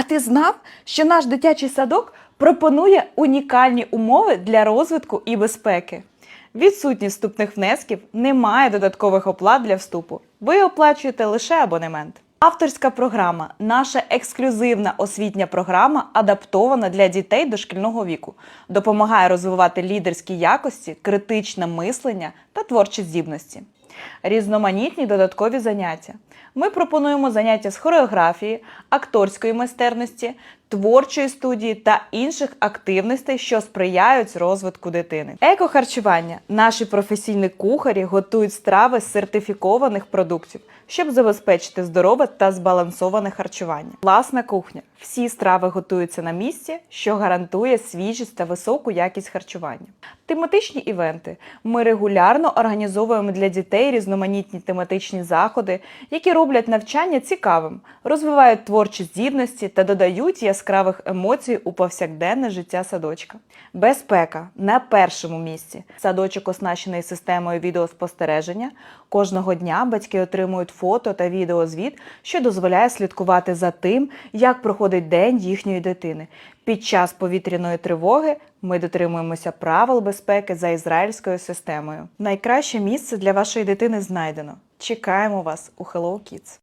А ти знав, що наш дитячий садок пропонує унікальні умови для розвитку і безпеки? Відсутність вступних внесків, немає додаткових оплат для вступу. Ви оплачуєте лише абонемент. Авторська програма наша ексклюзивна освітня програма, адаптована для дітей дошкільного віку, допомагає розвивати лідерські якості, критичне мислення та творчі здібності. Різноманітні додаткові заняття. Ми пропонуємо заняття з хореографії, акторської майстерності, творчої студії та інших активностей, що сприяють розвитку дитини. Екохарчування. Наші професійні кухарі готують страви з сертифікованих продуктів, щоб забезпечити здорове та збалансоване харчування. Власна кухня. Всі страви готуються на місці, що гарантує свіжість та високу якість харчування. Тематичні івенти. Ми регулярно організовуємо для дітей різноманітні тематичні заходи, які роблять навчання цікавим, розвивають творчі здібності та додають яскравих емоцій у повсякденне життя садочка. Безпека на першому місці. Садочок оснащений системою відеоспостереження. Кожного дня батьки отримують фото та відеозвіт, що дозволяє слідкувати за тим, як проходить день їхньої дитини. Під час повітряної тривоги ми дотримуємося правил безпеки за ізраїльською системою. Найкраще місце для вашої дитини знайдено. Чекаємо вас у Hello Kids!